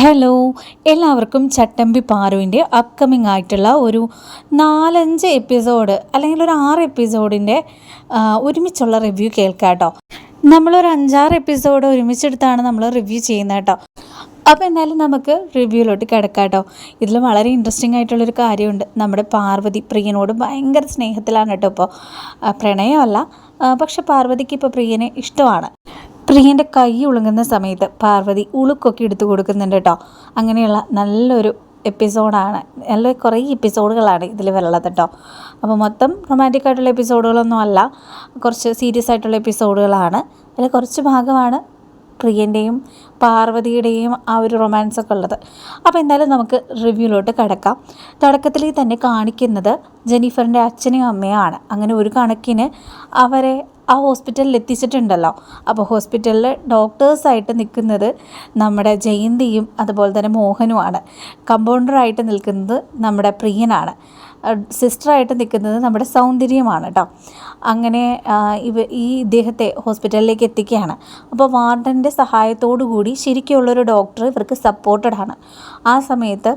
Hello എല്ലാവർക്കും ചട്ടമ്പി പാറുവിന്റെ upcoming ആയിട്ടുള്ള ഒരു നാലഞ്ച് എപ്പിസോഡ് അല്ലെങ്കിൽ ഒരു ആറ് എപ്പിസോഡിന്റെ ഒരുമിച്ചുള്ള റിവ്യൂ കേൾക്കാം കേട്ടോ. നമ്മളൊരു അഞ്ചാറ് എപ്പിസോഡ് ഒരുമിച്ചെടുത്താണ് നമ്മൾ റിവ്യൂ ചെയ്യുന്നത് കേട്ടോ. അപ്പോൾ എന്തായാലും നമുക്ക് റിവ്യൂലോട്ട് കിടക്കാം കേട്ടോ. ഇതിൽ വളരെ ഇൻട്രസ്റ്റിംഗ് ആയിട്ടുള്ളൊരു കാര്യമുണ്ട്. നമ്മുടെ പാർവതി പ്രിയനോട് ഭയങ്കര സ്നേഹത്തിലാണ് കേട്ടോ ഇപ്പോൾ പ്രണയമല്ല പക്ഷെ പാർവതിക്ക് ഇപ്പോൾ പ്രിയനെ ഇഷ്ടമാണ്. പ്രിയന്റെ കൈ ഉളുങ്ങുന്ന സമയത്ത് പാർവതി ഉളുക്കൊക്കെ എടുത്തു കൊടുക്കുന്നുണ്ട് കേട്ടോ. അങ്ങനെയുള്ള നല്ലൊരു എപ്പിസോഡാണ്. നല്ല കുറേ എപ്പിസോഡുകളാണ് ഇതിൽ വരുള്ളത് കേട്ടോ. അപ്പോൾ മൊത്തം റൊമാന്റിക് ആയിട്ടുള്ള എപ്പിസോഡുകളൊന്നും അല്ല. കുറച്ച് സീരിയസ് ആയിട്ടുള്ള എപ്പിസോഡുകളാണ്. അതിൽ കുറച്ച് ഭാഗമാണ് പ്രിയന്റെയും പാർവതിയുടെയും ആ ഒരു റൊമാൻസ് ഒക്കെ ഉള്ളത്. അപ്പോൾ എന്തായാലും നമുക്ക് റിവ്യൂലോട്ട് കിടക്കാം. തുടക്കത്തിൽ തന്നെ കാണിക്കുന്നത് ജെനിഫറിന്റെ അച്ഛനെയും അമ്മയാണ് അങ്ങനെ ഒരു കണക്കിന് അവരെ ആ ഹോസ്പിറ്റലിൽ എത്തിച്ചിട്ടുണ്ടല്ലോ. അപ്പോൾ ഹോസ്പിറ്റലിൽ ഡോക്ടേഴ്സായിട്ട് നിൽക്കുന്നത് നമ്മുടെ ജയന്തിയും അതുപോലെ തന്നെ മോഹനുമാണ്. കമ്പൗണ്ടറായിട്ട് നിൽക്കുന്നത് നമ്മുടെ പ്രിയനാണ്. സിസ്റ്ററായിട്ട് നിൽക്കുന്നത് നമ്മുടെ സൗന്ദര്യമാണ് കേട്ടോ. അങ്ങനെ ഇവ ഈ ഇദ്ദേഹത്തെ ഹോസ്പിറ്റലിലേക്ക് എത്തിക്കുകയാണ്. അപ്പോൾ വാർഡന്റെ സഹായത്തോടു കൂടി ശരിക്കുള്ളൊരു ഡോക്ടർ ഇവർക്ക് സപ്പോർട്ടഡ് ആണ് ആ സമയത്ത്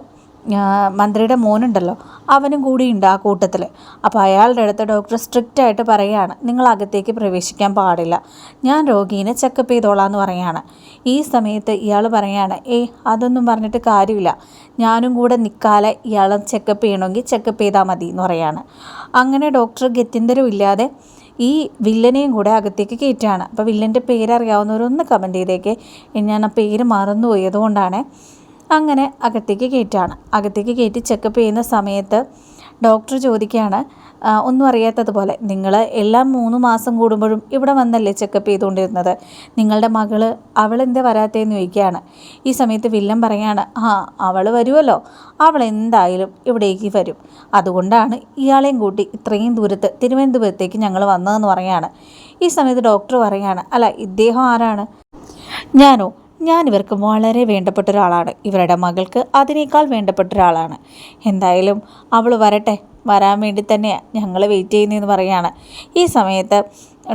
മന്ത്രിയുടെ മോനുണ്ടല്ലോ അവനും കൂടി ഉണ്ട് ആ കൂട്ടത്തിൽ അപ്പോൾ അയാളുടെ അടുത്ത് ഡോക്ടർ സ്ട്രിക്റ്റ് ആയിട്ട് പറയുകയാണ് നിങ്ങൾ അകത്തേക്ക് പ്രവേശിക്കാൻ പാടില്ല. ഞാൻ രോഗീനെ ചെക്കപ്പ് ചെയ്തോളാം എന്ന് പറയുകയാണ്. ഈ സമയത്ത് ഇയാൾ പറയുകയാണ് ഏയ് അതൊന്നും പറഞ്ഞിട്ട് കാര്യമില്ല. ഞാനും കൂടെ നിൽക്കാതെ ഇയാളെ ചെക്കപ്പ് ചെയ്യണമെങ്കിൽ ചെക്കപ്പ് ചെയ്താൽ മതി എന്ന് പറയുകയാണ്. അങ്ങനെ ഡോക്ടർ ഗത്യന്തരം ഇല്ലാതെ ഈ വില്ലനെയും കൂടെ അകത്തേക്ക് കയറ്റുകയാണ്. അപ്പോൾ വില്ലന്റെ പേരറിയാവുന്നവരൊന്ന് കമന്റ് ചെയ്തേക്ക്. ഞാൻ ആ പേര് മറന്നുപോയി. അതുകൊണ്ടാണ് അങ്ങനെ അകത്തേക്ക് കയറ്റാണ് അകത്തേക്ക് കയറ്റി ചെക്കപ്പ് ചെയ്യുന്ന സമയത്ത് ഡോക്ടർ ചോദിക്കുകയാണ് ഒന്നും അറിയാത്തതുപോലെ നിങ്ങൾ എല്ലാ മൂന്ന് മാസം കൂടുമ്പോഴും ഇവിടെ വന്നല്ലേ ചെക്കപ്പ് ചെയ്തുകൊണ്ടിരുന്നത്? നിങ്ങളുടെ മകൾ അവളെന്താ വരാത്തതെന്ന് ചോദിക്കുകയാണ്. ഈ സമയത്ത് വില്ലൻ പറയാണ് ആ അവൾ വരുമല്ലോ അവൾ എന്തായാലും ഇവിടേക്ക് വരും. അതുകൊണ്ടാണ് ഇയാളെയും കൂട്ടി ഇത്രയും ദൂരത്ത് തിരുവനന്തപുരത്തേക്ക് ഞങ്ങൾ വന്നതെന്ന് പറയാണ് ഈ സമയത്ത് ഡോക്ടർ പറയാണ് അല്ല ഇദ്ദേഹം ആരാണ്? ഞാനോ? ഞാൻ ഇവർക്ക് വളരെ വേണ്ടപ്പെട്ട ഒരാളാണ്. ഇവരുടെ മകൾക്ക് അതിനേക്കാൾ വേണ്ടപ്പെട്ട ഒരാളാണ്. എന്തായാലും അവൾ വരട്ടെ. വരാൻ വേണ്ടി തന്നെയാണ് ഞങ്ങൾ വെയിറ്റ് ചെയ്യുന്നതെന്ന് പറയുകയാണ് ഈ സമയത്ത്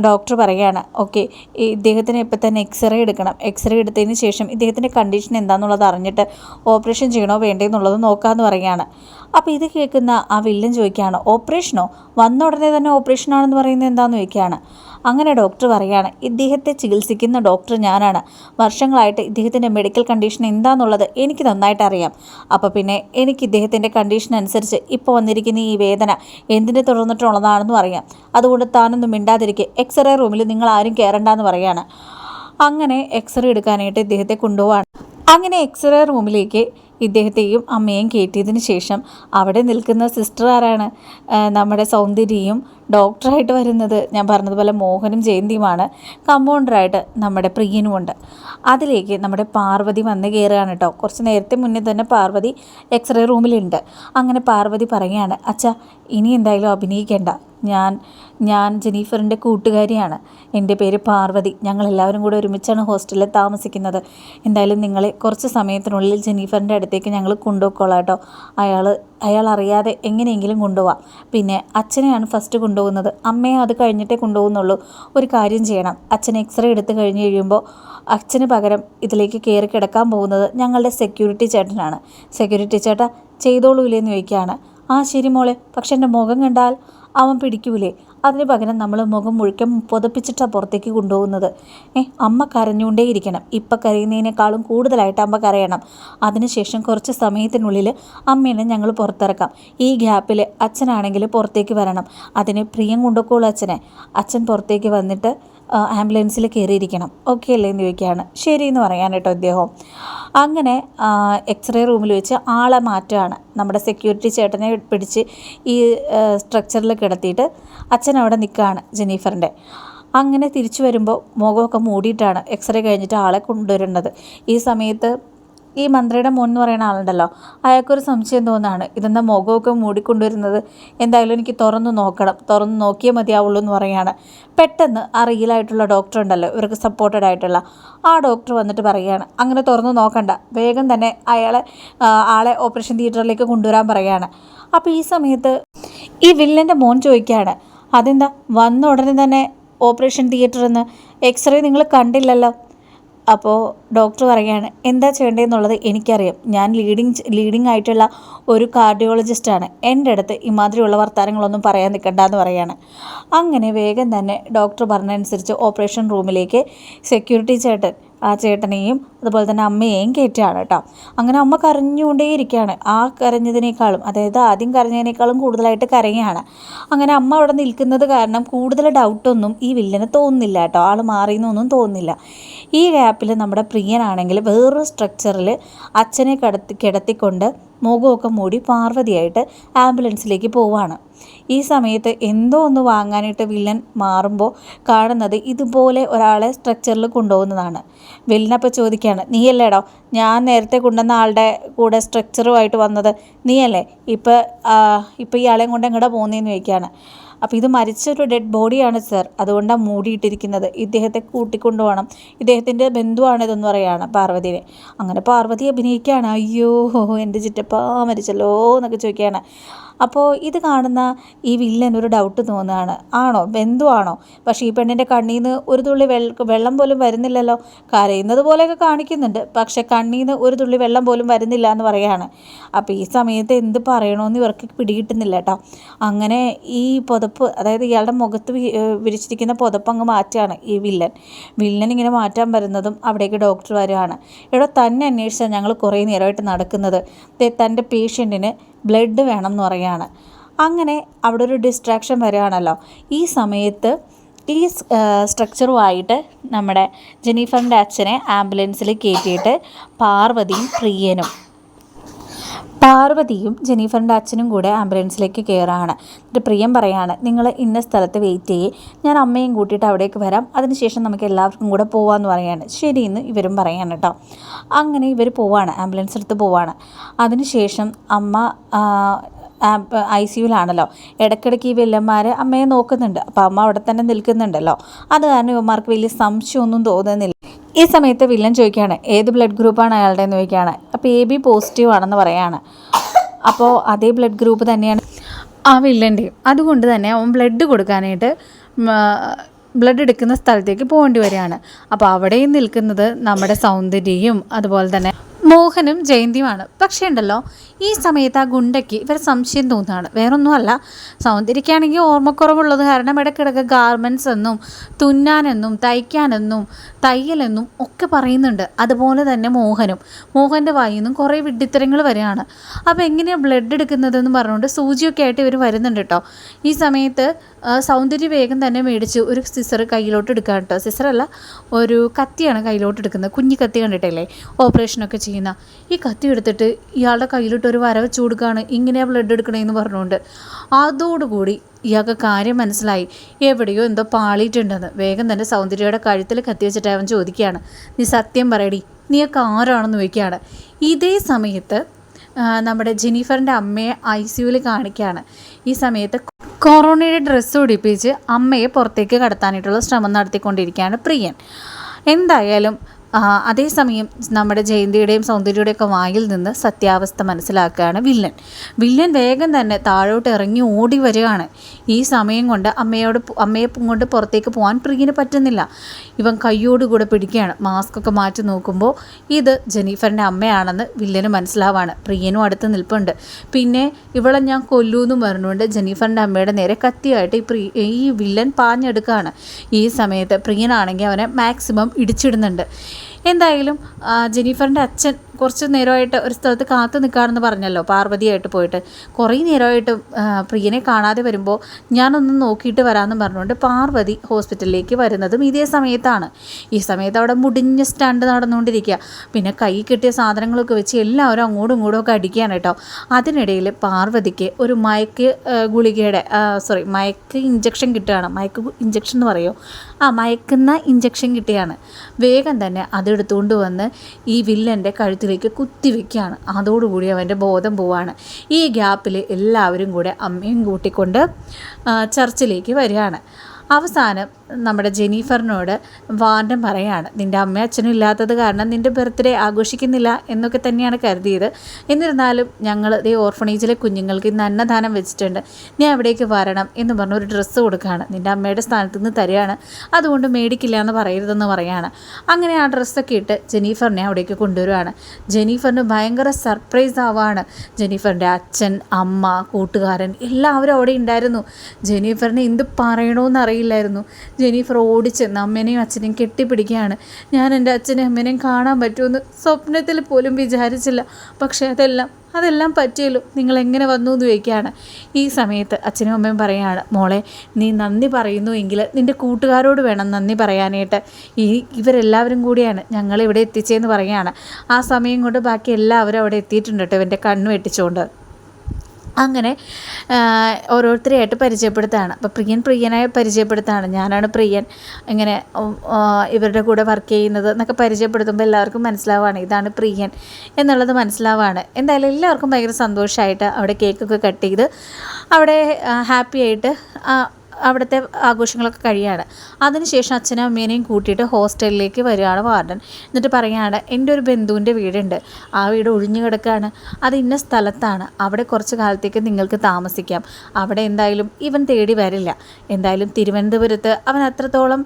ഡോക്ടർ പറയുകയാണ് ഓക്കെ ഇദ്ദേഹത്തിന് ഇപ്പം തന്നെ എക്സ്റേ എടുക്കണം. എക്സ്റേ എടുത്തതിന് ശേഷം ഇദ്ദേഹത്തിന്റെ കണ്ടീഷൻ എന്താണെന്നുള്ളത് അറിഞ്ഞിട്ട് ഓപ്പറേഷൻ ചെയ്യണോ വേണ്ടേ എന്നുള്ളത് നോക്കാമെന്ന് പറയാണ്. അപ്പോൾ ഇത് കേൾക്കുന്ന ആ വില്ലൻ ചോദിക്കുകയാണ് ഓപ്പറേഷനോ വന്ന ഉടനെ തന്നെ ഓപ്പറേഷൻ ആണെന്ന് പറയുന്നത് എന്താണെന്ന് ചോദിക്കുകയാണ്. അങ്ങനെ ഡോക്ടർ പറയാണ് ഇദ്ദേഹത്തെ ചികിത്സിക്കുന്ന ഡോക്ടർ ഞാനാണ്. വർഷങ്ങളായിട്ട് ഇദ്ദേഹത്തിന്റെ മെഡിക്കൽ കണ്ടീഷൻ എന്താണെന്നുള്ളത് എനിക്ക് നന്നായിട്ട് അറിയാം. അപ്പോൾ പിന്നെ എനിക്ക് ഇദ്ദേഹത്തിന്റെ കണ്ടീഷൻ അനുസരിച്ച് ഇപ്പോൾ വന്നിരിക്കുന്ന ഈ വേദന എന്തിനെ തുടർന്നിട്ടുള്ളതാണെന്നും അറിയാം. അതുകൊണ്ട് താനൊന്നും മിണ്ടാതിരിക്കെ. എക്സ്റേ റൂമിൽ നിങ്ങൾ ആരും കയറണ്ടെന്ന് പറയുകയാണ് അങ്ങനെ എക്സ്റേ എടുക്കാനായിട്ട് ഇദ്ദേഹത്തെ കൊണ്ടുപോവാണ്. അങ്ങനെ എക്സ്റേ റൂമിലേക്ക് ഇദ്ദേഹത്തെയും അമ്മയെയും കയറ്റിയതിന് ശേഷം അവിടെ നിൽക്കുന്ന സിസ്റ്റർ ആരാണ്? നമ്മുടെ സൗന്ദര്യയും ഡോക്ടറായിട്ട് വരുന്നത് ഞാൻ പറഞ്ഞതുപോലെ മോഹനും ജയന്തിയുമാണ്. കമ്പൗണ്ടറായിട്ട് നമ്മുടെ പ്രിയനുമുണ്ട് അതിലേക്ക് നമ്മുടെ പാർവതി വന്ന് കയറുകയാണ് കേട്ടോ. കുറച്ച് നേരത്തെ മുന്നേ തന്നെ പാർവതി എക്സ്റേ റൂമിലുണ്ട്. അങ്ങനെ പാർവതി പറയുകയാണ് അച്ഛാ ഇനി എന്തായാലും അഭിനയിക്കേണ്ട. ഞാൻ ഞാൻ ജെനീഫറിന്റെ കൂട്ടുകാരിയാണ്. എന്റെ പേര് പാർവതി. ഞങ്ങളെല്ലാവരും കൂടെ ഒരുമിച്ചാണ് ഹോസ്റ്റലിൽ താമസിക്കുന്നത്. എന്തായാലും നിങ്ങളെ കുറച്ച് സമയത്തിനുള്ളിൽ ജെനീഫറിന്റെ അടുത്തേക്ക് ഞങ്ങൾ കൊണ്ടുപോയിക്കോളാം കേട്ടോ. അയാൾ അയാൾ അറിയാതെ എങ്ങനെയെങ്കിലും കൊണ്ടുപോവാം. പിന്നെ അച്ഛനെയാണ് ഫസ്റ്റ് കൊണ്ടുപോകുന്നത്. അമ്മയെ അത് കഴിഞ്ഞിട്ടേ കൊണ്ടുപോകുന്നുള്ളൂ. ഒരു കാര്യം ചെയ്യണം. അച്ഛൻ എക്സ്റേ എടുത്ത് കഴിഞ്ഞ് കഴിയുമ്പോൾ അച്ഛന് പകരം ഇതിലേക്ക് കയറി കിടക്കാൻ പോകുന്നത് ഞങ്ങളുടെ സെക്യൂരിറ്റി ചേട്ടനാണ്. സെക്യൂരിറ്റി ചേട്ടാ ചെയ്തോളൂലേന്ന് ചോദിക്കുകയാണ്. ആ ശരി മോളെ പക്ഷെ എന്റെ മുഖം കണ്ടാൽ അവൻ പിടിക്കൂലേ? അതിന് പകരം നമ്മൾ മുഖം മുഴുക്കം പുതപ്പിച്ചിട്ടാണ് പുറത്തേക്ക് കൊണ്ടുപോകുന്നത്. ഏ അമ്മ കരഞ്ഞുകൊണ്ടേയിരിക്കണം. ഇപ്പം കരയുന്നതിനേക്കാളും കൂടുതലായിട്ട് അമ്മ കരയണം. അതിനുശേഷം കുറച്ച് സമയത്തിനുള്ളിൽ അമ്മേനെ ഞങ്ങൾ പുറത്തിറക്കാം. ഈ ഗ്യാപ്പിൽ അച്ഛനാണെങ്കിൽ പുറത്തേക്ക് വരണം. അതിന് പ്രിയം കൊണ്ടുപോകുള്ളൂ അച്ഛനെ. അച്ഛൻ പുറത്തേക്ക് വന്നിട്ട് ആംബുലൻസിൽ കയറിയിരിക്കണം. ഓക്കെ അല്ലേ എന്ന് ചോദിക്കുകയാണ്. ശരി എന്ന് പറയാൻ കേട്ടോ അദ്ദേഹം അങ്ങനെ എക്സ്റേ റൂമിൽ വെച്ച് ആളെ മാറ്റുകയാണ്. നമ്മുടെ സെക്യൂരിറ്റി ചേട്ടനെ പിടിച്ച് ഈ സ്ട്രക്ചറിൽ കിടത്തിയിട്ട് അച്ഛൻ അവിടെ നിൽക്കുകയാണ് ജെനീഫറിന്റെ അങ്ങനെ തിരിച്ചു വരുമ്പോൾ മുഖമൊക്കെ മൂടിയിട്ടാണ് എക്സ്റേ കഴിഞ്ഞിട്ട് ആളെ കൊണ്ടുവരേണ്ടത് ഈ സമയത്ത് ഈ മന്ത്രിയുടെ മോൻ എന്ന് പറയുന്ന ആളുണ്ടല്ലോ അയാൾക്കൊരു സംശയം തോന്നാണ് ഇതെന്താ മുഖമൊക്കെ മൂടിക്കൊണ്ടുവരുന്നത്? എന്തായാലും എനിക്ക് തുറന്നു നോക്കണം തുറന്നു നോക്കിയേ മതിയാവുള്ളൂ എന്ന് പറയുകയാണ്. പെട്ടെന്ന് ആ റിയലായിട്ടുള്ള ഡോക്ടർ ഉണ്ടല്ലോ ഇവർക്ക് സപ്പോർട്ടഡ് ആയിട്ടുള്ള. ആ ഡോക്ടർ വന്നിട്ട് പറയുകയാണ് അങ്ങനെ തുറന്നു നോക്കണ്ട വേഗം തന്നെ അയാളെ ആളെ ഓപ്പറേഷൻ തിയേറ്ററിലേക്ക് കൊണ്ടുവരാൻ പറയുകയാണ്. അപ്പോൾ ഈ സമയത്ത് ഈ വില്ലന്റെ മോൻ ചോദിക്കുകയാണ് അതെന്താ? വന്ന ഉടനെ തന്നെ ഓപ്പറേഷൻ തിയേറ്ററിൽ നിന്ന് എക്സ്റേ നിങ്ങൾ കണ്ടില്ലല്ലോ. അപ്പോൾ ഡോക്ടർ പറയുകയാണ് എന്താ ചെയ്യേണ്ടതെന്നുള്ളത് എനിക്കറിയാം. ഞാൻ ലീഡിങ് ലീഡിങ് ആയിട്ടുള്ള ഒരു കാർഡിയോളജിസ്റ്റാണ് എന്റെ അടുത്ത് ഇമാതിരിയുള്ള വർത്തമാനങ്ങളൊന്നും പറയാൻ നിൽക്കണ്ട എന്ന് പറയുകയാണ്. അങ്ങനെ വേഗം തന്നെ ഡോക്ടർ പറഞ്ഞതനുസരിച്ച് ഓപ്പറേഷൻ റൂമിലേക്ക് സെക്യൂരിറ്റി ചേട്ടൻ ആ ചേട്ടനെയും അതുപോലെ തന്നെ അമ്മയെയും കയറ്റുകയാണ് കേട്ടോ. അങ്ങനെ അമ്മ കരഞ്ഞുകൊണ്ടേയിരിക്കുകയാണ്. ആ കരഞ്ഞതിനേക്കാളും അതായത് ആദ്യം കരഞ്ഞതിനേക്കാളും കൂടുതലായിട്ട് കരയുകയാണ്. അങ്ങനെ അമ്മ അവിടെ നിൽക്കുന്നത് കാരണം കൂടുതൽ ഡൗട്ടൊന്നും ഈ വില്ലന് തോന്നുന്നില്ല കേട്ടോ. ആൾ മാറിയെന്നൊന്നും തോന്നുന്നില്ല. ഈ ഗ്യാപ്പിൽ നമ്മുടെ പ്രിയനാണെങ്കിൽ വേറൊരു സ്ട്രക്ചറിൽ അച്ഛനെ കിടത്തി കിടത്തിക്കൊണ്ട് മുഖമൊക്കെ മൂടി പാർവതിയായിട്ട് ആംബുലൻസിലേക്ക് പോവാണ്. ഈ സമയത്ത് എന്തോ ഒന്ന് വാങ്ങാനായിട്ട് വില്ലൻ മാറുമ്പോൾ കാണുന്നത് ഇതുപോലെ ഒരാളെ സ്ട്രക്ചറിൽ കൊണ്ടുപോകുന്നതാണ്. വില്ലനപ്പോൾ ചോദിക്കുകയാണ് നീയല്ലേടോ? ഞാൻ നേരത്തെ കൊണ്ടുവന്ന ആളുടെ കൂടെ സ്ട്രക്ചറുമായിട്ട് വന്നത് നീയല്ലേ? ഇപ്പോൾ ഇപ്പോൾ ഇയാളെയും കൊണ്ട് എങ്ങോട്ടാണ് പോകുന്നതെന്ന് ചോദിക്കുകയാണ്. അപ്പോൾ ഇത് മരിച്ചൊരു ഡെഡ് ബോഡിയാണ് സർ അതുകൊണ്ടാണ് മൂടിയിട്ടിരിക്കുന്നത്. ഇദ്ദേഹത്തെ കൂട്ടിക്കൊണ്ടുപോകണം. ഇദ്ദേഹത്തിന്റെ ബന്ധുവാണ് ഇതെന്ന് പറയുകയാണ് പാർവതിയെ അങ്ങനെ പാർവതി അഭിനയിക്കുകയാണ്. അയ്യോ എന്റെ ചിറ്റപ്പ മരിച്ചല്ലോ എന്നൊക്കെ ചോദിക്കുകയാണ്. അപ്പോൾ ഇത് കാണുന്ന ഈ വില്ലൻ ഒരു ഡൗട്ട് തോന്നുകയാണ്. ആണോ? ബന്ധുവാണോ? പക്ഷേ ഈ പെണ്ണിന്റെ കണ്ണിൽ നിന്ന് ഒരു തുള്ളി വെള്ളം പോലും വരുന്നില്ലല്ലോ. കരയുന്നത് പോലെയൊക്കെ കാണിക്കുന്നുണ്ട്. പക്ഷേ കണ്ണിൽ നിന്ന് ഒരു തുള്ളി വെള്ളം പോലും വരുന്നില്ല എന്ന് പറയുകയാണ്. അപ്പോൾ ഈ സമയത്ത് എന്ത് പറയണമെന്ന് ഇവർക്ക് പിടികിട്ടുന്നില്ല കേട്ടോ. അങ്ങനെ ഈ പുതപ്പ് അതായത് ഇയാളുടെ മുഖത്ത് വിരിച്ചിരിക്കുന്ന പുതപ്പ് അങ്ങ് മാറ്റുകയാണ് ഈ വില്ലൻ. വില്ലൻ ഇങ്ങനെ മാറ്റാൻ വരുന്നതും അവിടേക്ക് ഡോക്ടർ വരികയാണ് ഇവിടെ തന്നെ അന്വേഷിച്ചാൽ ഞങ്ങൾ കുറേ നേരമായിട്ട് നടക്കുന്നത്. തന്റെ പേഷ്യന്റിന് ബ്ലഡ് വേണം എന്ന് പറയുകയാണ്. അങ്ങനെ അവിടെ ഒരു ഡിസ്ട്രാക്ഷൻ വരികയാണല്ലോ. ഈ സമയത്ത് ഈ സ്ട്രക്ചറുമായിട്ട് നമ്മുടെ ജെനീഫറിന്റെ അച്ഛനെ ആംബുലൻസിൽ കയറ്റിയിട്ട് പാർവതിയും പ്രിയനും പാർവതിയും ജെനീഫറിന്റെ അച്ഛനും കൂടെ ആംബുലൻസിലേക്ക് കയറാണ് എന്നിട്ട് പ്രിയം പറയാണ് നിങ്ങൾ ഇന്ന സ്ഥലത്ത് വെയിറ്റ് ചെയ്യേ. ഞാൻ അമ്മയും കൂട്ടിയിട്ട് അവിടേക്ക് വരാം. അതിനുശേഷം നമുക്ക് എല്ലാവർക്കും കൂടെ പോവാമെന്ന് പറയാണ്. ശരിയെന്ന് ഇവരും പറയാണ് കേട്ടോ അങ്ങനെ ഇവർ പോവാണ് ആംബുലൻസ് എടുത്ത് പോവാണ്. അതിനുശേഷം അമ്മ ഐ സിയുലാണല്ലോ ഇടയ്ക്കിടയ്ക്ക് ഈ വില്ലന്മാർ അമ്മയെ നോക്കുന്നുണ്ട്. അപ്പോൾ അമ്മ അവിടെ തന്നെ നിൽക്കുന്നുണ്ടല്ലോ. അത് കാരണം ഇവന്മാർക്ക് വലിയ സംശയമൊന്നും തോന്നുന്നില്ല. ഈ സമയത്ത് വില്ലൻ ചോദിക്കുകയാണ് ഏത് ബ്ലഡ് ഗ്രൂപ്പാണ് അയാളുടെ? എന്ന് ചോദിക്കുകയാണ്. അപ്പോൾ എ ബി പോസിറ്റീവ് ആണെന്ന് പറയാണ്. അപ്പോൾ അതേ ബ്ലഡ് ഗ്രൂപ്പ് തന്നെയാണ് ആ വില്ലന്റെയും അതുകൊണ്ട് തന്നെ അവൻ ബ്ലഡ് കൊടുക്കാനായിട്ട് ബ്ലഡ് എടുക്കുന്ന സ്ഥലത്തേക്ക് പോകേണ്ടി വരികയാണ്. അപ്പോൾ അവിടെയും നിൽക്കുന്നത് നമ്മുടെ സൗന്ദര്യയും അതുപോലെ തന്നെ മോഹനും ജയന്തിയുമാണ്. പക്ഷേ ഉണ്ടല്ലോ ഈ സമയത്ത് ആ ഗുണ്ടയ്ക്ക് ഇവർ സംശയം തോന്നുകയാണ്. വേറൊന്നുമല്ല സൗന്ദര്യക്കാണെങ്കിൽ ഓർമ്മക്കുറവുള്ളത് കാരണം ഇടയ്ക്കിടയ്ക്ക് ഗാർമെന്റ്സ് എന്നും തുന്നാനെന്നും തയ്ക്കാനെന്നും തയ്യലെന്നും ഒക്കെ പറയുന്നുണ്ട്. അതുപോലെ തന്നെ മോഹനും. മോഹന്റെ വായിൽ നിന്നും കുറേ വിഡ്ഢിത്തരങ്ങൾ വരികയാണ്. അപ്പോൾ എങ്ങനെയാണ് ബ്ലഡ് എടുക്കുന്നതെന്ന് പറഞ്ഞുകൊണ്ട് സൂചിയൊക്കെ ആയിട്ട് ഇവർ വരുന്നുണ്ട് കേട്ടോ. ഈ സമയത്ത് സൗന്ദര്യ വേഗം തന്നെ മേടിച്ച് ഒരു സിസർ കയ്യിലോട്ട് എടുക്കുക കേട്ടോ. സിസറല്ല ഒരു കത്തിയാണ് കയ്യിലോട്ട് എടുക്കുന്നത്. കുഞ്ഞി കത്തി കണ്ടിട്ടല്ലേ? ഓപ്പറേഷനൊക്കെ ചെയ്യുന്ന. ഈ കത്തി എടുത്തിട്ട് ഇയാളുടെ കയ്യിലോട്ട് ഒരു വരവെച്ച് കൊടുക്കുകയാണ്. ഇങ്ങനെ ബ്ലഡ് എടുക്കണേന്ന് പറഞ്ഞുകൊണ്ട്. അതോടുകൂടി ഇയാൾക്ക് കാര്യം മനസ്സിലായി. എവിടെയോ എന്തോ പാളിയിട്ടുണ്ടെന്ന്. വേഗം തന്നെ സൗന്ദര്യയുടെ കഴുത്തിൽ കത്തി വെച്ചിട്ട് അവൻ ചോദിക്കുകയാണ്. നീ സത്യം പറയടി. നീയൊക്കെ ആരാണെന്ന് ചോദിക്കുകയാണ്. ഇതേ സമയത്ത് നമ്മുടെ ജെനീഫറിന്റെ അമ്മയെ ഐ സിയുവിൽ കാണിക്കുകയാണ്. ഈ സമയത്ത് കൊറോണയുടെ ഡ്രസ്സ് ഉടിപ്പിച്ച് അമ്മയെ പുറത്തേക്ക് കടത്താനായിട്ടുള്ള ശ്രമം നടത്തിക്കൊണ്ടിരിക്കുകയാണ് പ്രിയൻ. എന്തായാലും അതേസമയം നമ്മുടെ ജയന്തിയുടെയും സൗന്ദര്യയുടെയും ഒക്കെ വായിൽ നിന്ന് സത്യാവസ്ഥ മനസ്സിലാക്കുകയാണ് വില്ലൻ. വില്ലൻ വേഗം തന്നെ താഴോട്ട് ഇറങ്ങി ഓടി വരികയാണ്. ഈ സമയം കൊണ്ട് അമ്മയോട് അമ്മയെ കൊണ്ട് പുറത്തേക്ക് പോകാൻ പ്രിയന് പറ്റുന്നില്ല. ഇവൻ കയ്യോടുകൂടെ പിടിക്കുകയാണ്. മാസ്ക് ഒക്കെ മാറ്റി നോക്കുമ്പോൾ ഇത് ജെനീഫറിന്റെ അമ്മയാണെന്ന് വില്ലന് മനസ്സിലാവാണ്. പ്രിയനും അടുത്ത് നിൽപ്പുണ്ട്. പിന്നെ ഇവളെ ഞാൻ കൊല്ലൂന്നും പറഞ്ഞുകൊണ്ട് ജെനീഫറിന്റെ അമ്മയുടെ നേരെ കത്തിയായിട്ട് ഈ പ്രി ഈ വില്ലൻ പാഞ്ഞെടുക്കുകയാണ്. ഈ സമയത്ത് പ്രിയനാണെങ്കിൽ അവനെ മാക്സിമം ഇടിച്ചിടുന്നുണ്ട്. എന്തായാലും ജെനീഫറിന്റെ അച്ഛൻ കുറച്ച് നേരമായിട്ട് ഒരു സ്ഥലത്ത് കാത്തു നിൽക്കാമെന്ന് പറഞ്ഞല്ലോ പാർവതിയായിട്ട് പോയിട്ട്. കുറേ നേരമായിട്ട് പ്രിയനെ കാണാതെ വരുമ്പോൾ ഞാനൊന്ന് നോക്കിയിട്ട് വരാമെന്ന് പറഞ്ഞുകൊണ്ട് പാർവതി ഹോസ്പിറ്റലിലേക്ക് വരുന്നതും ഇതേ സമയത്താണ്. ഈ സമയത്ത് അവിടെ മുടിഞ്ഞ സ്റ്റാൻഡ് നടന്നുകൊണ്ടിരിക്കുക. പിന്നെ കൈ കിട്ടിയ സാധനങ്ങളൊക്കെ വെച്ച് എല്ലാവരും അങ്ങോട്ടും ഇങ്ങോട്ടും ഒക്കെ അടിക്കുകയാണ് കേട്ടോ. അതിനിടയിൽ പാർവതിക്ക് ഒരു മയക്ക് ഗുളികയുടെ സോറി മയക്ക് ഇഞ്ചക്ഷൻ കിട്ടുകയാണ്. മയക്ക് ഇഞ്ചക്ഷൻ എന്ന് പറയുമോ ആ മയക്കുന്ന ഇഞ്ചക്ഷൻ കിട്ടിയാണ് വേഗം തന്നെ അതെടുത്തുകൊണ്ട് വന്ന് ഈ വില്ലന്റെ കഴുത്തിലേക്ക് കുത്തിവെക്കുകയാണ്. അതോടുകൂടി അവന്റെ ബോധം പോവാണ്. ഈ ഗ്യാപ്പിൽ എല്ലാവരും കൂടെ അമ്മയും കൂട്ടിക്കൊണ്ട് ചർച്ചിലേക്ക് വരികയാണ്. അവസാനം നമ്മുടെ ജെനീഫറിനോട് വാർഡൻ പറയാണ് നിന്റെ അമ്മയും അച്ഛനും ഇല്ലാത്തത് കാരണം നിന്റെ ബർത്ത്ഡേ ആഘോഷിക്കുന്നില്ല എന്നൊക്കെ തന്നെയാണ് കരുതിയത്. എന്നിരുന്നാലും ഞങ്ങൾ ഈ ഓർഫണേജിലെ കുഞ്ഞുങ്ങൾക്ക് ഇന്ന് അന്നദാനം വെച്ചിട്ടുണ്ട്. നീ അവിടേക്ക് വരണം എന്ന് പറഞ്ഞ് ഒരു ഡ്രസ്സ് കൊടുക്കുകയാണ്. നിന്റെ അമ്മയുടെ സ്ഥാനത്ത് നിന്ന് തരികയാണ്. അതുകൊണ്ട് മേടിക്കില്ല എന്ന് പറയരുതെന്ന് പറയാണ്. അങ്ങനെ ആ ഡ്രസ്സൊക്കെ ഇട്ട് ജെനീഫറിനെ അവിടേക്ക് കൊണ്ടുവരുവാണ്. ജെനീഫറിന് ഭയങ്കര സർപ്രൈസ് ആവാണ്. ജെനീഫറിന്റെ അച്ഛൻ അമ്മ കൂട്ടുകാരൻ എല്ലാവരും അവിടെ ഉണ്ടായിരുന്നു. ജെനീഫറിനെ എന്ത് പറയണമെന്ന് അറിയില്ലായിരുന്നു. ജെനീഫർ ഓടിച്ചെന്ന് അമ്മേനെയും അച്ഛനെയും കെട്ടിപ്പിടിക്കുകയാണ്. ഞാൻ എന്റെ അച്ഛനെയും അമ്മേനെയും കാണാൻ പറ്റുമെന്ന് സ്വപ്നത്തിൽ പോലും വിചാരിച്ചില്ല. പക്ഷേ അതെല്ലാം അതെല്ലാം പറ്റിയല്ലോ. നിങ്ങൾ എങ്ങനെ വന്നു എന്ന് ചോദിക്കുകയാണ്. ഈ സമയത്ത് അച്ഛനും അമ്മയും പറയുകയാണ് മോളെ നീ നന്ദി പറയുന്നു എങ്കിൽ നിന്റെ കൂട്ടുകാരോട് വേണം നന്ദി പറയാനായിട്ട്. ഈ ഇവരെല്ലാവരും കൂടിയാണ് ഞങ്ങളിവിടെ എത്തിച്ചതെന്ന് പറയുകയാണ്. ആ സമയം കൊണ്ട് ബാക്കി എല്ലാവരും അവിടെ എത്തിയിട്ടുണ്ട് കേട്ടോ ഇവന്റെ കണ്ണ് വെട്ടിച്ചുകൊണ്ട്. അങ്ങനെ ഓരോരുത്തരെയായിട്ട് പരിചയപ്പെടുത്താണ്. അപ്പോൾ പ്രിയൻ പ്രിയനായി പരിചയപ്പെടുത്താണ്. ഞാനാണ് പ്രിയൻ. ഇങ്ങനെ ഇവരുടെ കൂടെ വർക്ക് ചെയ്യുന്നത് എന്നൊക്കെ പരിചയപ്പെടുത്തുമ്പോൾ എല്ലാവർക്കും മനസ്സിലാവുകയാണ് ഇതാണ് പ്രിയൻ എന്നുള്ളത് മനസ്സിലാവുകയാണ് എന്തായാലും എല്ലാവർക്കും ഭയങ്കര സന്തോഷമായിട്ട് അവിടെ കേക്കൊക്കെ കട്ട് ചെയ്ത് അവിടെ ഹാപ്പി ആയിട്ട് അവിടുത്തെ ആഘോഷങ്ങളൊക്കെ കഴിയാണ്. അതിനുശേഷം അച്ഛനും അമ്മേനെയും കൂട്ടിയിട്ട് ഹോസ്റ്റലിലേക്ക് വരികയാണ് വാർഡൻ. എന്നിട്ട് പറയുകയാണ് എന്റെ ഒരു ബന്ധുവിന്റെ വീടുണ്ട്. ആ വീട് ഒഴിഞ്ഞു കിടക്കുകയാണ് അത് ഇന്ന സ്ഥലത്താണ്. അവിടെ കുറച്ച് കാലത്തേക്ക് നിങ്ങൾക്ക് താമസിക്കാം. അവിടെ എന്തായാലും ഇവൻ തേടി വരില്ല. എന്തായാലും തിരുവനന്തപുരത്ത് അവൻ അത്രത്തോളം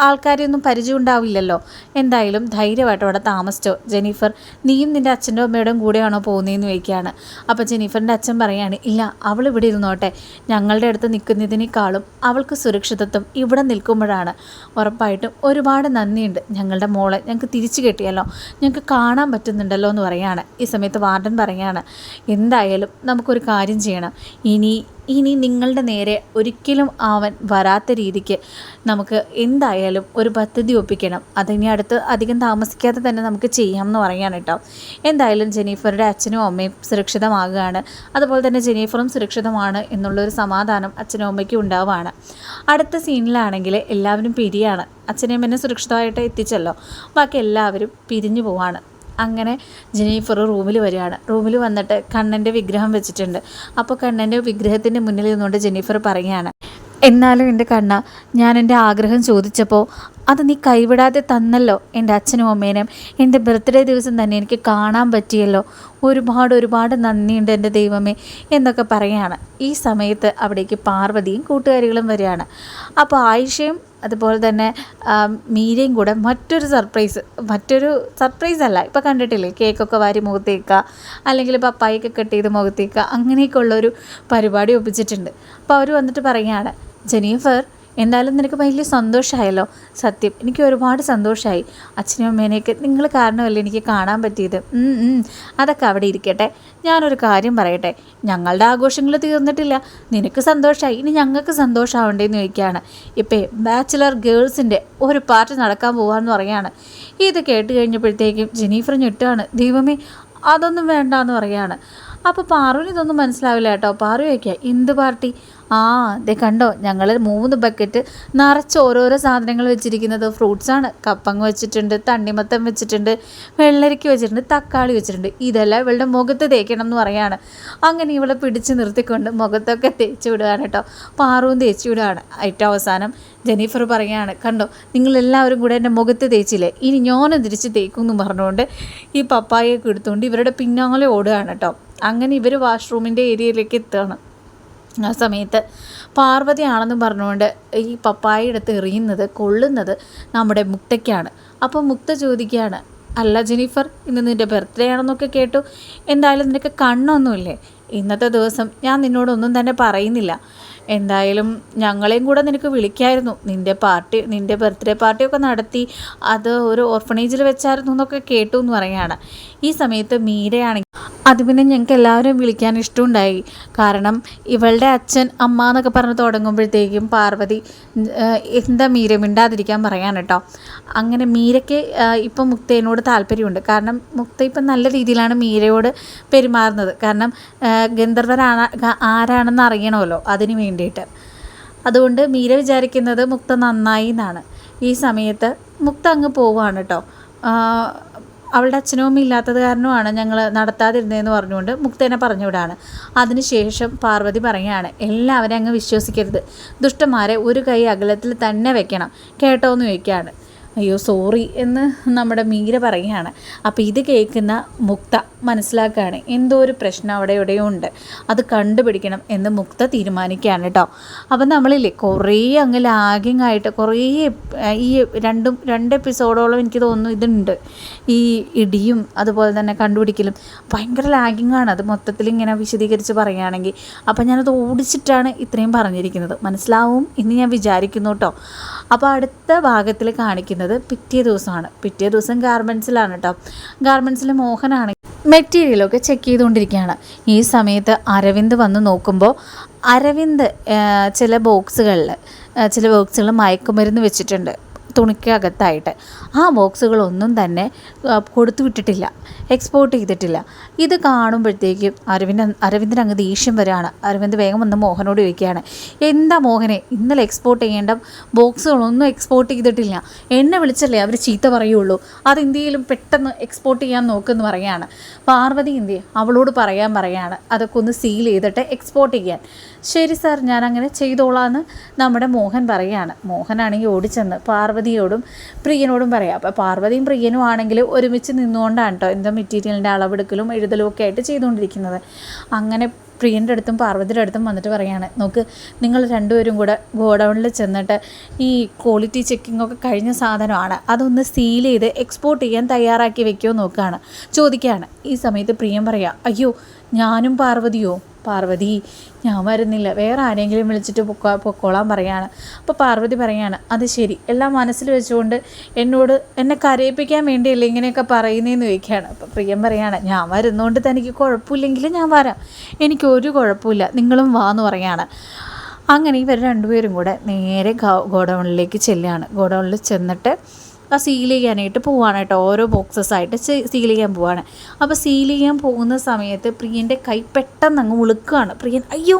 ആൾക്കാരെയൊന്നും പരിചയം ഉണ്ടാവില്ലല്ലോ. എന്തായാലും ധൈര്യമായിട്ട് അവിടെ താമസിച്ചോ. ജെനീഫർ നീയും നിന്റെ അച്ഛന്റെ അമ്മയുടെയും കൂടെയാണോ പോകുന്നതെന്ന് ചോദിക്കുകയാണ്. അപ്പോൾ ജെനീഫറിന്റെ അച്ഛൻ പറയാണ് ഇല്ല അവൾ ഇവിടെ ഇരുന്നോട്ടെ. ഞങ്ങളുടെ അടുത്ത് നിൽക്കുന്നതിനേക്കാളും അവൾക്ക് സുരക്ഷിതത്വം ഇവിടെ നിൽക്കുമ്പോഴാണ്. ഉറപ്പായിട്ടും ഒരുപാട് നന്ദിയുണ്ട് ഞങ്ങളുടെ മോളെ. ഞങ്ങൾക്ക് തിരിച്ചു കിട്ടിയല്ലോ. ഞങ്ങൾക്ക് കാണാൻ പറ്റുന്നുണ്ടല്ലോ എന്ന് പറയുകയാണ്. ഈ സമയത്ത് വാർഡൻ പറയുകയാണ് എന്തായാലും നമുക്കൊരു കാര്യം ചെയ്യണം. ഇനി ഇനി നിങ്ങളുടെ നേരെ ഒരിക്കലും അവൻ വരാത്ത രീതിക്ക് നമുക്ക് എന്തായാലും ഒരു പദ്ധതി ഒപ്പിക്കണം. അതിനി അടുത്ത് അധികം താമസിക്കാതെ തന്നെ നമുക്ക് ചെയ്യാം എന്ന് പറയാൻ കേട്ടോ. എന്തായാലും ജെനീഫറുടെ അച്ഛനും അമ്മയും സുരക്ഷിതമാകുകയാണ്. അതുപോലെ തന്നെ ജെനീഫറും സുരക്ഷിതമാണ് എന്നുള്ളൊരു സമാധാനം അച്ഛനും അമ്മയ്ക്കും ഉണ്ടാവുകയാണ്. അടുത്ത സീനിലാണെങ്കിൽ എല്ലാവരും പിരിയാണ്. അച്ഛനെയും എന്നെ സുരക്ഷിതമായിട്ട് എത്തിച്ചല്ലോ. ബാക്കി എല്ലാവരും പിരിഞ്ഞു പോവാണ് അങ്ങനെ ജനീഫർ റൂമിൽ വരികയാണ്. റൂമിൽ വന്നിട്ട് കണ്ണന്റെ വിഗ്രഹം വെച്ചിട്ടുണ്ട്. അപ്പോൾ കണ്ണന്റെ വിഗ്രഹത്തിന്റെ മുന്നിൽ നിന്നുകൊണ്ട് ജെനീഫർ പറയുകയാണ് എന്നാലും എന്റെ കണ്ണ ഞാൻ എന്റെ ആഗ്രഹം ചോദിച്ചപ്പോൾ അത് നീ കൈവിടാതെ തന്നല്ലോ എന്റെ അച്ഛനും അമ്മേനും എന്റെ ബർത്ത്ഡേ ദിവസം തന്നെ എനിക്ക് കാണാൻ പറ്റിയല്ലോ. ഒരുപാട് ഒരുപാട് നന്ദിയുണ്ട് എന്റെ ദൈവമേ എന്നൊക്കെ പറയുകയാണ്. ഈ സമയത്ത് അവിടേക്ക് പാർവതിയും കൂട്ടുകാരികളും വരികയാണ്. അപ്പോൾ ആയിഷയും അതുപോലെ തന്നെ മീരയും കൂടെ മറ്റൊരു സർപ്രൈസ് മറ്റൊരു സർപ്രൈസ് അല്ല. ഇപ്പോൾ കണ്ടിട്ടില്ലേ? കേക്കൊക്കെ വാരി മുഖത്തേക്കുക അല്ലെങ്കിൽ പപ്പായൊക്കെ കട്ട് ചെയ്ത് മുഖത്തേക്കുക അങ്ങനെയൊക്കെ ഉള്ളൊരു പരിപാടി ഒപ്പിച്ചിട്ടുണ്ട്. അപ്പോൾ അവർ വന്നിട്ട് പറയുകയാണ് ജെനീഫർ എന്തായാലും നിനക്ക് വലിയ സന്തോഷമായല്ലോ? സത്യം. എനിക്ക് ഒരുപാട് സന്തോഷമായി. അച്ഛനും അമ്മേനെയൊക്കെ നിങ്ങൾ കാരണമല്ലേ എനിക്ക് കാണാൻ പറ്റിയത്? അതൊക്കെ അവിടെ ഇരിക്കട്ടെ. ഞാനൊരു കാര്യം പറയട്ടെ. ഞങ്ങളുടെ ആഘോഷങ്ങൾ തീർന്നിട്ടില്ല. നിനക്ക് സന്തോഷമായി. ഇനി ഞങ്ങൾക്ക് സന്തോഷമാവണ്ടേന്ന് ചോദിക്കുകയാണ്. ഇപ്പേ ബാച്ചിലർ ഗേൾസിന്റെ ഒരു പാർട്ടി നടക്കാൻ പോകാമെന്ന് പറയുകയാണ്. ഇത് കേട്ട് കഴിഞ്ഞപ്പോഴത്തേക്കും ജെനീഫർ ഞെട്ടുകയാണ്. ദൈവമേ അതൊന്നും വേണ്ട എന്ന് പറയുകയാണ്. അപ്പോൾ പാറുവിന് ഇതൊന്നും മനസ്സിലാവില്ല കേട്ടോ. പാറു വയ്ക്കുക എന്ത് പാർട്ടി? ആ ദേ കണ്ടോ ഞങ്ങൾ മൂന്ന് ബക്കറ്റ് നിറച്ച് ഓരോരോ സാധനങ്ങൾ വെച്ചിരിക്കുന്നത്. ഫ്രൂട്ട്സാണ് കപ്പങ്ങ വെച്ചിട്ടുണ്ട് തണ്ണിമത്തം വെച്ചിട്ടുണ്ട് വെള്ളരിക്ക വെച്ചിട്ടുണ്ട് തക്കാളി വെച്ചിട്ടുണ്ട്. ഇതെല്ലാം ഇവളുടെ മുഖത്ത് തേക്കണം എന്ന് പറയാണ്. അങ്ങനെ ഇവളെ പിടിച്ച് നിർത്തിക്കൊണ്ട് മുഖത്തൊക്കെ തേച്ച് വിടുകയാണ് കേട്ടോ. പാറുവും തേച്ച് വിടുകയാണ്. ഏറ്റവും അവസാനം ജെനീഫർ പറയുകയാണ് കണ്ടോ നിങ്ങളെല്ലാവരും കൂടെ എന്റെ മുഖത്ത് തേച്ചില്ലേ? ഇനി ഞാനും തിരിച്ച് തേക്കും എന്ന് പറഞ്ഞുകൊണ്ട് ഈ പപ്പായൊക്കെ എടുത്തുകൊണ്ട് ഇവരുടെ പിന്നാലെ ഓടുകയാണ് കേട്ടോ. അങ്ങനെ ഇവർ വാഷ്റൂമിന്റെ ഏരിയയിലേക്ക് എത്തുകയാണ്. ആ സമയത്ത് പാർവതിയാണെന്ന് പറഞ്ഞുകൊണ്ട് ഈ പപ്പായ എടുത്ത് എറിയുന്നത് കൊള്ളുന്നത് നമ്മുടെ മുക്തയ്ക്കാണ് അപ്പോൾ മുക്ത ചോദിക്കുകയാണ് അല്ല ജെനിഫർ ഇന്ന് നിന്റെ ബർത്ത്ഡേ ആണെന്നൊക്കെ കേട്ടു. എന്തായാലും നിനക്ക് കണ്ണൊന്നുമില്ലേ? ഇന്നത്തെ ദിവസം ഞാൻ നിന്നോടൊന്നും തന്നെ പറയുന്നില്ല. എന്തായാലും ഞങ്ങളെയും കൂടെ നിനക്ക് വിളിക്കായിരുന്നു. നിന്റെ പാർട്ടി നിന്റെ ബർത്ത്ഡേ പാർട്ടിയൊക്കെ നടത്തി അത് ഒരു ഓർഫണേജിൽ വെച്ചായിരുന്നു എന്നൊക്കെ കേട്ടു എന്ന് പറയുകയാണ്. ഈ സമയത്ത് മീരയാണെങ്കിൽ അത് പിന്നെ ഞങ്ങൾക്ക് എല്ലാവരും വിളിക്കാൻ ഇഷ്ടമുണ്ടായി. കാരണം ഇവളുടെ അച്ഛൻ അമ്മ എന്നൊക്കെ പറഞ്ഞ് തുടങ്ങുമ്പോഴത്തേക്കും പാർവതി എന്താ മീര മിണ്ടാതിരിക്കാൻ പറയാൻ കേട്ടോ. അങ്ങനെ മീരയ്ക്ക് ഇപ്പം മുക്തേനോട് താല്പര്യമുണ്ട്. കാരണം മുക്ത ഇപ്പം നല്ല രീതിയിലാണ് മീരയോട് പെരുമാറുന്നത്. കാരണം ഗന്ധർവരാണ് ആരാണെന്ന് അറിയണമല്ലോ അതിന് വേണ്ടിയിട്ട്. അതുകൊണ്ട് മീര വിചാരിക്കുന്നത് മുക്ത നന്നായി എന്നാണ്. ഈ സമയത്ത് മുക്ത അങ്ങ് പോവുകയാണ് കേട്ടോ. അവളുടെ അച്ഛനും ഇല്ലാത്തത് കാരണമാണ് ഞങ്ങൾ നടത്താതിരുന്നതെന്ന് പറഞ്ഞുകൊണ്ട് മുക്തേനെ പറഞ്ഞുവിടാണ് അതിനുശേഷം പാർവതി പറയുകയാണ് എല്ലാവരെയും അങ്ങ് വിശ്വസിക്കരുത്. ദുഷ്ടന്മാരെ ഒരു കൈ അകലത്തിൽ തന്നെ വെക്കണം. കേട്ടോ എന്ന് ചോദിക്കുകയാണ്. അയ്യോ സോറി എന്ന് നമ്മുടെ മീര പറയുകയാണ്. അപ്പോൾ ഇത് കേൾക്കുന്ന മുക്ത മനസ്സിലാക്കുകയാണ് എന്തോ ഒരു പ്രശ്നം അവിടെ എവിടെയോ ഉണ്ട്. അത് കണ്ടുപിടിക്കണം എന്ന് മുക്ത തീരുമാനിക്കുകയാണ് കേട്ടോ അപ്പം നമ്മളില്ലേ കുറേ അങ്ങ് ലാഗിങ് ആയിട്ട് കുറേ ഈ രണ്ടും രണ്ട് എപ്പിസോഡോളം എനിക്ക് തോന്നുന്നു ഇതുണ്ട്. ഈ ഇടിയും അതുപോലെ തന്നെ കണ്ടുപിടിക്കലും ഭയങ്കര ലാഗിങ് ആണ്. അത് മൊത്തത്തിൽ ഇങ്ങനെ വിശദീകരിച്ച് പറയുകയാണെങ്കിൽ. അപ്പം ഞാനത് ഓടിച്ചിട്ടാണ് ഇത്രയും പറഞ്ഞിരിക്കുന്നത്. മനസ്സിലാവും എന്ന് ഞാൻ വിചാരിക്കുന്നു കേട്ടോ അപ്പോൾ അടുത്ത ഭാഗത്തിൽ കാണിക്കുന്നത് പിറ്റേ ദിവസമാണ്. പിറ്റേ ദിവസം ഗാർമെൻസിലാണ് കേട്ടോ ഗാർമെൻസിൽ മോഹനാണ്. മെറ്റീരിയലൊക്കെ ചെക്ക് ചെയ്തുകൊണ്ടിരിക്കുകയാണ്. ഈ സമയത്ത് അരവിന്ദ് വന്ന് നോക്കുമ്പോൾ അരവിന്ദ് ചില ബോക്സുകളിൽ ചില ബോക്സുകൾ മയക്കുമരുന്ന് വെച്ചിട്ടുണ്ട്. തുണിക്കകത്തായിട്ട് ആ ബോക്സുകളൊന്നും തന്നെ കൊടുത്തു വിട്ടിട്ടില്ല. എക്സ്പോർട്ട് ചെയ്തിട്ടില്ല. ഇത് കാണുമ്പോഴത്തേക്കും അരവിന്ദ് അരവിന്ദിന് അങ്ങ് ദേഷ്യം വരികയാണ് അരവിന്ദ് വേഗം വന്ന് മോഹനോട് ചോദിക്കുകയാണ് എന്താ മോഹനെ ഇന്നലെ എക്സ്പോർട്ട് ചെയ്യേണ്ട ബോക്സുകളൊന്നും എക്സ്പോർട്ട് ചെയ്തിട്ടില്ല. എന്നെ വിളിച്ചല്ലേ അവർ ചീത്ത പറയുള്ളൂ? അത് ഇന്ത്യയിലും പെട്ടെന്ന് എക്സ്പോർട്ട് ചെയ്യാൻ നോക്കുമെന്ന് പറയുകയാണ് പാർവതി ഇന്ത്യ അവളോട് പറയാൻ പറയാണ്. അതൊക്കെ ഒന്ന് സീൽ ചെയ്തിട്ട് എക്സ്പോർട്ട് ചെയ്യാൻ. ശരി സാർ ഞാൻ അങ്ങനെ ചെയ്തോളാന്ന് നമ്മുടെ മോഹൻ പറയുകയാണ്. മോഹനാണെങ്കിൽ ഓടിച്ചെന്ന് പാർവതിയോടും പ്രിയനോടും പറയാം. അപ്പോൾ പാർവതിയും പ്രിയനും ആണെങ്കിൽ ഒരുമിച്ച് നിന്നുകൊണ്ടാണ് കേട്ടോ എന്തോ മെറ്റീരിയലിന്റെ അളവെടുക്കലും എഴുതലും ഒക്കെ ആയിട്ട് ചെയ്തുകൊണ്ടിരിക്കുന്നത്. അങ്ങനെ പ്രിയന്റെ അടുത്തും പാർവതിയുടെ അടുത്തും വന്നിട്ട് പറയാണ് നോക്ക് നിങ്ങൾ രണ്ടുപേരും കൂടെ ഗോഡൗണിൽ ചെന്നിട്ട് ഈ ക്വാളിറ്റി ചെക്കിംഗ് ഒക്കെ കഴിഞ്ഞ സാധനമാണ്. അതൊന്ന് സീൽ ചെയ്ത് എക്സ്പോർട്ട് ചെയ്യാൻ തയ്യാറാക്കി വെക്കുമോ നോക്കുകയാണ് ചോദിക്കുകയാണ്. ഈ സമയത്ത് പ്രിയം പറയാം അയ്യോ ഞാനും പാർവതിയോ? പാർവതി ഞാൻ വരുന്നില്ല. വേറെ ആരെങ്കിലും വിളിച്ചിട്ട് പൊക്കോ പൊക്കോളാൻ പറയാണ്. അപ്പോൾ പാർവതി പറയാണ് അത് ശരി. എല്ലാം മനസ്സിൽ വെച്ചുകൊണ്ട് എന്നോട് എന്നെ കരയിപ്പിക്കാൻ വേണ്ടിയല്ലേ ഇങ്ങനെയൊക്കെ പറയുന്നതെന്ന് ചോദിക്കുകയാണ്. അപ്പോൾ പ്രിയം പറയാണ് ഞാൻ വരുന്നതുകൊണ്ട് തനിക്ക് കുഴപ്പമില്ലെങ്കിൽ ഞാൻ വരാം. എനിക്ക് ഒരു കുഴപ്പമില്ല. നിങ്ങളും വാ എന്ന് പറയാണ്. അങ്ങനെ ഇവർ രണ്ടുപേരും കൂടെ നേരെ ഗോഡൗണിലേക്ക് ചെല്ലുകയാണ് ഗോഡൗണിൽ ചെന്നിട്ട് ആ സീൽ ചെയ്യാനായിട്ട് പോവാണ് കേട്ടോ. ഓരോ ബോക്സസ് ആയിട്ട് സീൽ ചെയ്യാൻ പോവാണ്. അപ്പോൾ സീൽ ചെയ്യാൻ പോകുന്ന സമയത്ത് പ്രിയന്റെ കൈ പെട്ടെന്ന് അങ്ങ് ഉളുക്കുകയാണ്. പ്രിയൻ അയ്യോ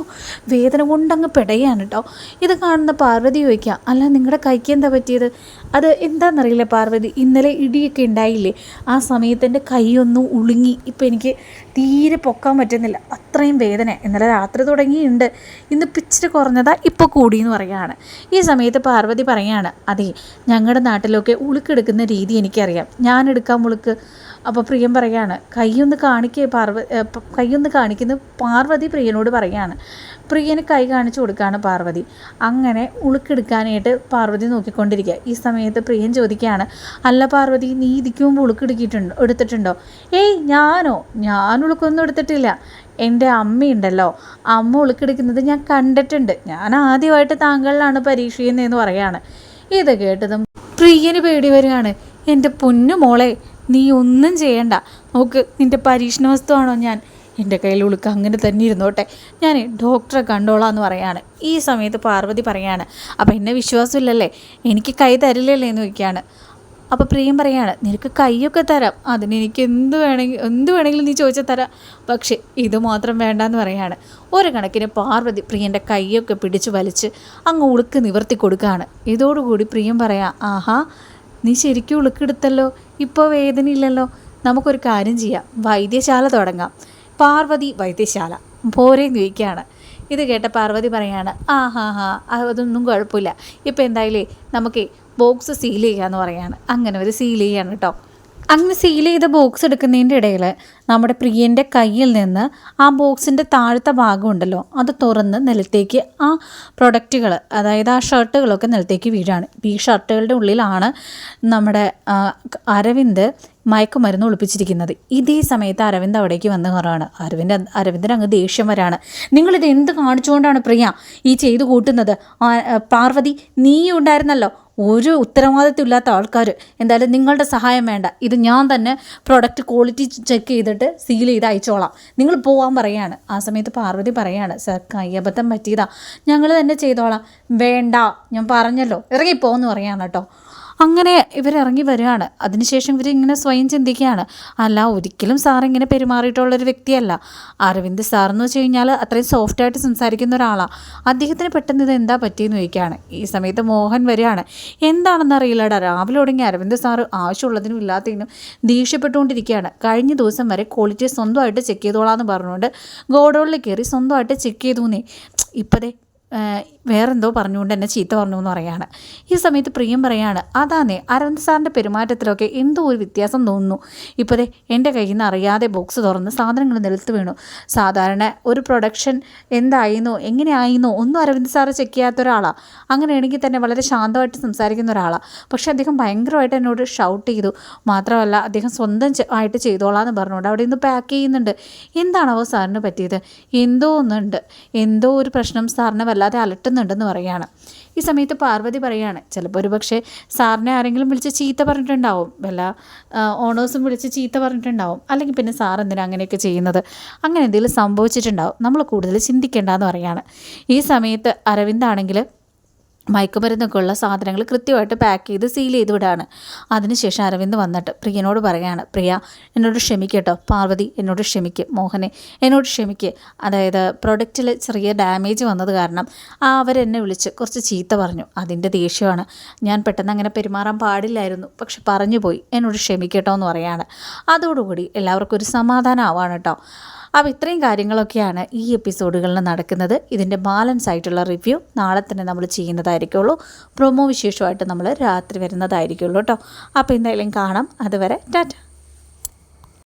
വേദന കൊണ്ടങ്ങ് പെടയാണ് കേട്ടോ. ഇത് കാണുന്ന പാർവതി ചോദിക്കുക അല്ല നിങ്ങളുടെ കൈക്ക് എന്താ പറ്റിയത്? അത് എന്താണെന്നറിയില്ല പാർവതി ഇന്നലെ ഇടിയൊക്കെ ഉണ്ടായില്ലേ. ആ സമയത്ത് എന്റെ കൈയൊന്ന് ഉളുങ്ങി. ഇപ്പം എനിക്ക് തീരെ പൊക്കാൻ പറ്റുന്നില്ല. അത്രയും വേദന. ഇന്നലെ രാത്രി തുടങ്ങിയിട്ടുണ്ട്. ഇന്ന് പിച്ചിട്ട് കുറഞ്ഞതാ ഇപ്പോൾ കൂടി എന്ന് പറയുകയാണ്. ഈ സമയത്ത് പാർവതി പറയുകയാണ് അതെ ഞങ്ങളുടെ നാട്ടിലൊക്കെ ഉളുക്കെടുക്കുന്ന രീതി എനിക്കറിയാം. ഞാൻ എടുക്കാൻ മുളുക്ക് അപ്പോൾ പ്രിയം പറയാണ് കൈയൊന്ന് കാണിക്കുക പാർവ കൈയൊന്ന് കാണിക്കുന്ന പാർവതി പ്രിയനോട് പറയാണ്. പ്രിയന് കൈ കാണിച്ചു കൊടുക്കുകയാണ് പാർവതി. അങ്ങനെ ഉളുക്കെടുക്കാനായിട്ട് പാർവതി നോക്കിക്കൊണ്ടിരിക്കുക. ഈ സമയത്ത് പ്രിയൻ ചോദിക്കുകയാണ് അല്ല പാർവതി നീ ഇതിക്ക് മുമ്പ് ഉളുക്കെടുക്കിയിട്ടുണ്ടോ എടുത്തിട്ടുണ്ടോ? ഏയ് ഞാനോ? ഞാൻ ഉളുക്കൊന്നും എടുത്തിട്ടില്ല. എന്റെ അമ്മയുണ്ടല്ലോ. അമ്മ ഉളുക്കെടുക്കുന്നത് ഞാൻ കണ്ടിട്ടുണ്ട്. ഞാൻ ആദ്യമായിട്ട് താങ്കളിലാണ് പരീക്ഷ ചെയ്യുന്നതെന്ന് പറയാണ്. ഇത് കേട്ടതും പ്രിയന് പേടി വരികയാണ്. എന്റെ പൊന്നു മോളെ നീ ഒന്നും ചെയ്യണ്ട. നോക്ക് നിന്റെ പരീക്ഷണ വസ്തുവാണോ ഞാൻ? എന്റെ കയ്യിൽ ഉളുക്ക് അങ്ങനെ തന്നെ ഇരുന്നോട്ടെ. ഞാൻ ഡോക്ടറെ കണ്ടോളാം എന്ന് പറയാണ്. ഈ സമയത്ത് പാർവതി പറയാണ് അപ്പോൾ എന്നെ വിശ്വാസമില്ലല്ലേ? എനിക്ക് കൈ തരില്ലല്ലേ? എന്ന് ചോദിക്കുകയാണ്. അപ്പോൾ പ്രിയം പറയാണ് നിനക്ക് കൈയൊക്കെ തരാം. അതിന് എനിക്ക് എന്ത് വേണമെങ്കിൽ എന്ത് വേണമെങ്കിലും നീ ചോദിച്ചാൽ തരാം. പക്ഷേ ഇത് മാത്രം വേണ്ടെന്ന് പറയാണ്. ഒരു കണക്കിന് പാർവതി പ്രിയന്റെ കൈയൊക്കെ പിടിച്ച് വലിച്ച് അങ്ങ് ഉളുക്ക് നിവർത്തി കൊടുക്കുകയാണ്. ഇതോടുകൂടി പ്രിയം പറയാം ആഹാ നീ ശരിക്കും ഉളുക്കെടുത്തല്ലോ? ഇപ്പോൾ വേദനയില്ലല്ലോ? നമുക്കൊരു കാര്യം ചെയ്യാം. വൈദ്യശാല തുടങ്ങാം. പാർവതി വൈദ്യശാല. പോരെ ചോദിക്കുകയാണ്. ഇത് കേട്ട പാർവതി പറയാണ് ആ ഹാ ഹാ അതൊന്നും കുഴപ്പമില്ല. ഇപ്പോൾ എന്തായാലും നമുക്ക് ബോക്സ് സീൽ ചെയ്യാമെന്ന് പറയാണ്. അങ്ങനെ ഒരു സീൽ ചെയ്യാണ് കേട്ടോ അങ്ങനെ സീൽ ചെയ്ത ബോക്സ് എടുക്കുന്നതിന്റെ ഇടയിൽ നമ്മുടെ പ്രിയന്റെ കയ്യിൽ നിന്ന് ആ ബോക്സിന്റെ താഴത്തെ ഭാഗം ഉണ്ടല്ലോ അത് തുറന്ന് നിലത്തേക്ക് ആ പ്രൊഡക്റ്റുകൾ അതായത് ആ ഷർട്ടുകളൊക്കെ നിലത്തേക്ക് വീഴാണ്. ഈ ഷർട്ടുകളുടെ ഉള്ളിലാണ് നമ്മുടെ അരവിന്ദ് മയക്കുമരുന്ന് ഒളിപ്പിച്ചിരിക്കുന്നത്. ഇതേ സമയത്ത് അരവിന്ദ് അവിടേക്ക് വന്ന് കയറാണ് അരവിന്ദ് അരവിന്ദൻ അങ്ങ് ദേഷ്യം വരാണ്. നിങ്ങളിത് എന്ത് കാണിച്ചുകൊണ്ടാണ് പ്രിയ ഈ ചെയ്തു കൂട്ടുന്നത്? പാർവതി നീ ഉണ്ടായിരുന്നല്ലോ. ഒരു ഉത്തരവാദിത്വം ഇല്ലാത്ത ആൾക്കാർ എന്തായാലും നിങ്ങളുടെ സഹായം വേണ്ട. ഇത് ഞാൻ തന്നെ പ്രോഡക്റ്റ് ക്വാളിറ്റി ചെക്ക് ചെയ്തിട്ട് സീൽ ചെയ്ത് അയച്ചോളാം. നിങ്ങൾ പോകാൻ പറയാണ്. ആ സമയത്ത് പാർവതി പറയാണ് സർ കയ്യബദ്ധം പറ്റിയതാ. ഞങ്ങൾ തന്നെ ചെയ്തോളാം. വേണ്ട. ഞാൻ പറഞ്ഞല്ലോ. ഇറങ്ങിപ്പോന്ന് പറയാണ് കേട്ടോ. അങ്ങനെ ഇവരിറങ്ങി വരികയാണ്. അതിനുശേഷം ഇവരിങ്ങനെ സ്വയം ചിന്തിക്കുകയാണ്. അല്ല ഒരിക്കലും സാർ ഇങ്ങനെ പെരുമാറിയിട്ടുള്ളൊരു വ്യക്തിയല്ല. അരവിന്ദ് സാർ എന്ന് വെച്ച് കഴിഞ്ഞാൽ അത്രയും സോഫ്റ്റായിട്ട് സംസാരിക്കുന്ന ഒരാളാണ് അദ്ദേഹത്തിന് പെട്ടെന്ന് ഇത് എന്താ പറ്റിയെന്ന് ചോദിക്കുകയാണ്. ഈ സമയത്ത് മോഹൻ വരികയാണ്. എന്താണെന്ന് അറിയില്ലടാ. രാവിലെ തുടങ്ങി അരവിന്ദ് സാറ് ആവശ്യമുള്ളതിനും ഇല്ലാത്തതിനും ദേഷ്യപ്പെട്ടുകൊണ്ടിരിക്കുകയാണ്. കഴിഞ്ഞ ദിവസം വരെ ക്വാളിറ്റി സ്വന്തമായിട്ട് ചെക്ക് ചെയ്തോളാം എന്ന് പറഞ്ഞുകൊണ്ട് ഗോഡൗണിൽ കയറി സ്വന്തമായിട്ട് ചെക്ക് ചെയ്തു നീ ഇപ്പതേ വേറെന്തോ പറഞ്ഞുകൊണ്ട് എന്നെ ചീത്ത പറഞ്ഞു എന്ന് പറയാണ് ഈ സമയത്ത് പ്രിയം പറയാണ് അതാന്നേ അരവിന്ദ് സാറിന്റെ പെരുമാറ്റത്തിലൊക്കെ എന്തോ ഒരു വ്യത്യാസം തോന്നുന്നു. ഇപ്പോഴേ എന്റെ കയ്യിൽ നിന്ന് അറിയാതെ ബോക്സ് തുറന്ന് സാധനങ്ങൾ നിലത്ത് വീണു. സാധാരണ ഒരു പ്രൊഡക്ഷൻ എന്തായിരുന്നോ എങ്ങനെയായിരുന്നോ ഒന്നും അരവിന്ദ് സാറ് ചെക്ക് ചെയ്യാത്ത ഒരാളാണ് അങ്ങനെയാണെങ്കിൽ തന്നെ വളരെ ശാന്തമായിട്ട് സംസാരിക്കുന്ന ഒരാളാണ് പക്ഷേ അദ്ദേഹം ഭയങ്കരമായിട്ട് എന്നോട് ഷൗട്ട് ചെയ്തു. മാത്രമല്ല അദ്ദേഹം സ്വന്തം ആയിട്ട് ചെയ്തോളാന്ന് പറഞ്ഞുകൊണ്ട് അവിടെ നിന്ന് പാക്ക് ചെയ്യുന്നുണ്ട്. എന്താണാവോ സാറിന് പറ്റിയത്? എന്തോ ഒന്നുണ്ട്. എന്തോ ഒരു പ്രശ്നം സാറിനെ വല്ലാതെ അലട്ടുന്നുണ്ടെന്ന് പറയാണ് ഈ സമയത്ത് പാർവതി പറയാണ് ചിലപ്പോൾ ഒരു പക്ഷേ സാറിനെ ആരെങ്കിലും വിളിച്ച് ചീത്ത പറഞ്ഞിട്ടുണ്ടാവും. വല്ല ഓണേഴ്സും വിളിച്ച് ചീത്ത പറഞ്ഞിട്ടുണ്ടാവും. അല്ലെങ്കിൽ പിന്നെ സാർ എന്തിനാ അങ്ങനെയൊക്കെ ചെയ്യുന്നത്? അങ്ങനെ എന്തെങ്കിലും സംഭവിച്ചിട്ടുണ്ടാവും. നമ്മൾ കൂടുതൽ ചിന്തിക്കേണ്ടെന്ന് പറയാണ് ഈ സമയത്ത് അരവിന്ദാണെങ്കിൽ മയക്കുമരുന്നൊക്കെ ഉള്ള സാധനങ്ങൾ കൃത്യമായിട്ട് പാക്ക് ചെയ്ത് സീൽ ചെയ്ത് വിടാണ്. അതിനുശേഷം അരവിന്ദ് വന്നിട്ട് പ്രിയനോട് പറയാണ് പ്രിയ എന്നോട് ക്ഷമിക്കട്ടോ പാർവതി എന്നോട് ക്ഷമിക്ക്. മോഹനെ എന്നോട് ക്ഷമിക്ക്. അതായത് പ്രൊഡക്റ്റിൽ ചെറിയ ഡാമേജ് വന്നത് കാരണം ആ അവരെന്നെ വിളിച്ച് കുറച്ച് ചീത്ത പറഞ്ഞു. അതിന്റെ ദേഷ്യമാണ്. ഞാൻ പെട്ടെന്ന് അങ്ങനെ പെരുമാറാൻ പാടില്ലായിരുന്നു. പക്ഷെ പറഞ്ഞു പോയി. എന്നോട് ക്ഷമിക്കട്ടോ എന്ന് പറയാണ്. അതോടുകൂടി എല്ലാവർക്കും ഒരു സമാധാനമാവാണ് കേട്ടോ. അപ്പോൾ ഇത്രയും കാര്യങ്ങളൊക്കെയാണ് ഈ എപ്പിസോഡുകളിൽ നടക്കുന്നത്. ഇതിന്റെ ബാലൻസ് ആയിട്ടുള്ള റിവ്യൂ നാളെ തന്നെ നമ്മൾ ചെയ്യുന്നതായിരിക്കുള്ളൂ. പ്രൊമോ വിശേഷമായിട്ട് നമ്മൾ രാത്രി വരുന്നതായിരിക്കുള്ളൂ കേട്ടോ. അപ്പോൾ എന്തായാലും കാണാം. അതുവരെ ടാറ്റ.